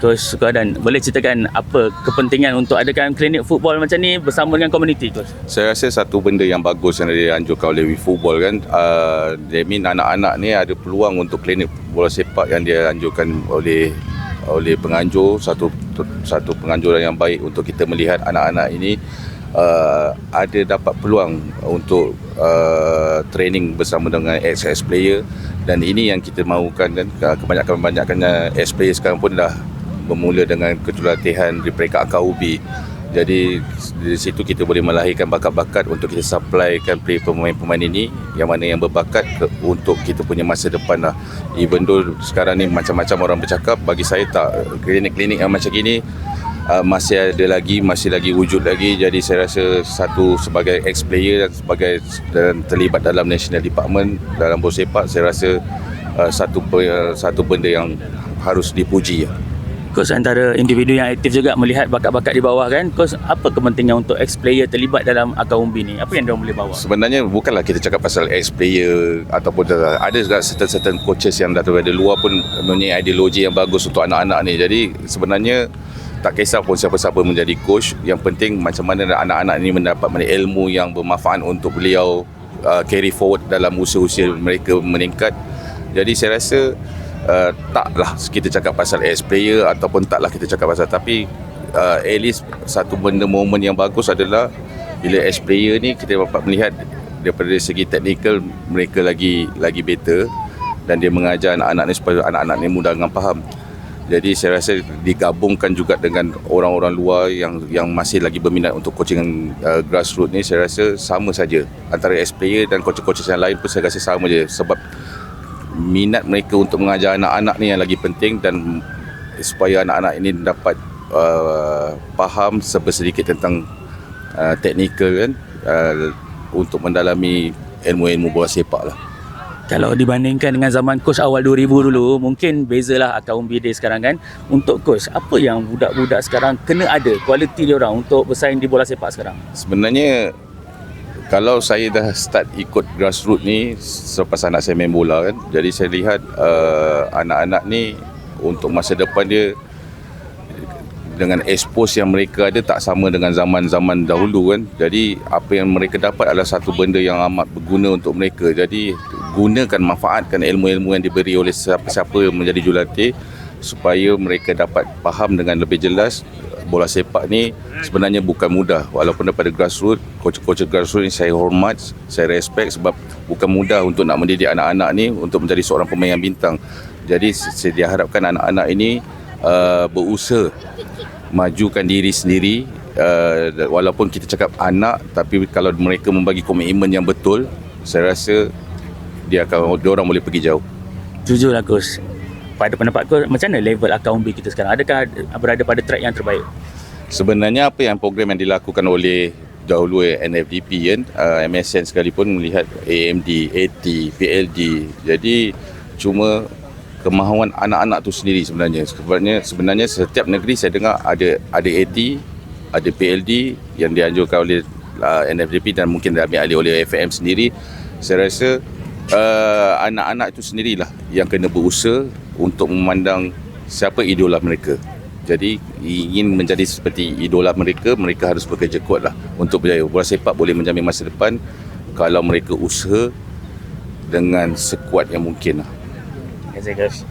Coach Sukadan, boleh ceritakan apa kepentingan untuk adakan klinik football macam ni bersama dengan komuniti Coach? Saya rasa satu benda yang bagus yang dianjurkan oleh WeFootball kan uh, mean anak-anak ni ada peluang untuk klinik bola sepak yang dia anjurkan oleh oleh penganjur satu satu penganjuran yang baik untuk kita melihat anak-anak ini uh, ada dapat peluang untuk uh, training bersama dengan ex-ex player dan ini yang kita mahukan kan uh, kebanyakan-kebanyakannya ex player sekarang pun dah bermula dengan ketulatihan di peringkat akar ubi jadi di situ kita boleh melahirkan bakat-bakat untuk kita supplykan play pemain-pemain ini yang mana yang berbakat ke, untuk kita punya masa depan lah. Even though sekarang ni macam-macam orang bercakap, bagi saya tak klinik-klinik yang macam gini uh, masih ada lagi, masih lagi wujud lagi. Jadi saya rasa satu sebagai ex-player dan sebagai dan terlibat dalam national department dalam bola sepak, saya rasa uh, satu uh, satu benda yang harus dipuji. Ya. Coach antara individu yang aktif juga melihat bakat-bakat di bawah kan. Coach apa kepentingan untuk ex-player terlibat dalam akar umbi ni? Apa yang dia boleh bawa? Sebenarnya bukanlah kita cakap pasal ex-player ataupun ada juga certain-certain coaches yang daripada luar pun mempunyai ideologi yang bagus untuk anak-anak ni. Jadi sebenarnya tak kisah pun siapa-siapa menjadi coach. Yang penting macam mana anak-anak ni mendapat ilmu yang bermanfaat untuk beliau uh, carry forward dalam usia-usia mereka meningkat. Jadi saya rasa uh, taklah kita cakap pasal ex player ataupun taklah kita cakap pasal tapi uh, at least satu benda momen yang bagus adalah bila ex player ni kita dapat melihat daripada segi teknikal mereka lagi lagi better dan dia mengajar anak-anak ni supaya anak-anak ni mudah dengan faham. Jadi saya rasa digabungkan juga dengan orang-orang luar yang yang masih lagi berminat untuk coaching uh, grassroots ni saya rasa sama saja antara ex player dan coach-coach yang lain pun saya rasa sama je sebab minat mereka untuk mengajar anak-anak ni yang lagi penting dan supaya anak-anak ini dapat uh, faham sedikit tentang uh, teknikal kan uh, untuk mendalami ilmu-ilmu bola sepak lah. Kalau dibandingkan dengan zaman coach awal 2000 dulu, mungkin bezalah akar umbi dia sekarang kan. Untuk coach, apa yang budak-budak sekarang kena ada kualiti dia orang untuk bersaing di bola sepak sekarang? Sebenarnya kalau saya dah start ikut grassroots ni selepas anak saya main bola kan jadi saya lihat uh, anak-anak ni untuk masa depan dia dengan expose yang mereka ada tak sama dengan zaman-zaman dahulu kan. Jadi apa yang mereka dapat adalah satu benda yang amat berguna untuk mereka. Jadi gunakan manfaatkan ilmu-ilmu yang diberi oleh siapa-siapa menjadi jurulatih supaya mereka dapat faham dengan lebih jelas bola sepak ni sebenarnya bukan mudah. Walaupun daripada grassroots coach-coach grassroots ni saya hormat saya respect sebab bukan mudah untuk nak mendidik anak-anak ni untuk menjadi seorang pemain yang bintang. Jadi saya diharapkan anak-anak ini uh, berusaha majukan diri sendiri uh, walaupun kita cakap anak tapi kalau mereka membagi komitmen yang betul saya rasa dia akan dia orang boleh pergi jauh. Jujurlah coach pada pendapat kau macam mana level akar umbi kita sekarang? Adakah berada pada track yang terbaik? Sebenarnya apa yang program yang dilakukan oleh dahulu NFDP kan uh, MSN sekalipun melihat AMD, AT, PLD jadi cuma kemahuan anak-anak tu sendiri sebenarnya. Sebenarnya sebenarnya setiap negeri saya dengar ada ada AT ada PLD yang dianjurkan oleh uh, NFDP dan mungkin diambil alih oleh FM sendiri. Saya rasa uh, anak-anak itu sendirilah yang kena berusaha untuk memandang siapa idola mereka. Jadi ingin menjadi seperti idola mereka, mereka harus bekerja kuat lah untuk berjaya. Bola sepak boleh menjamin masa depan kalau mereka usaha dengan sekuat yang mungkin lah. Terima kasih,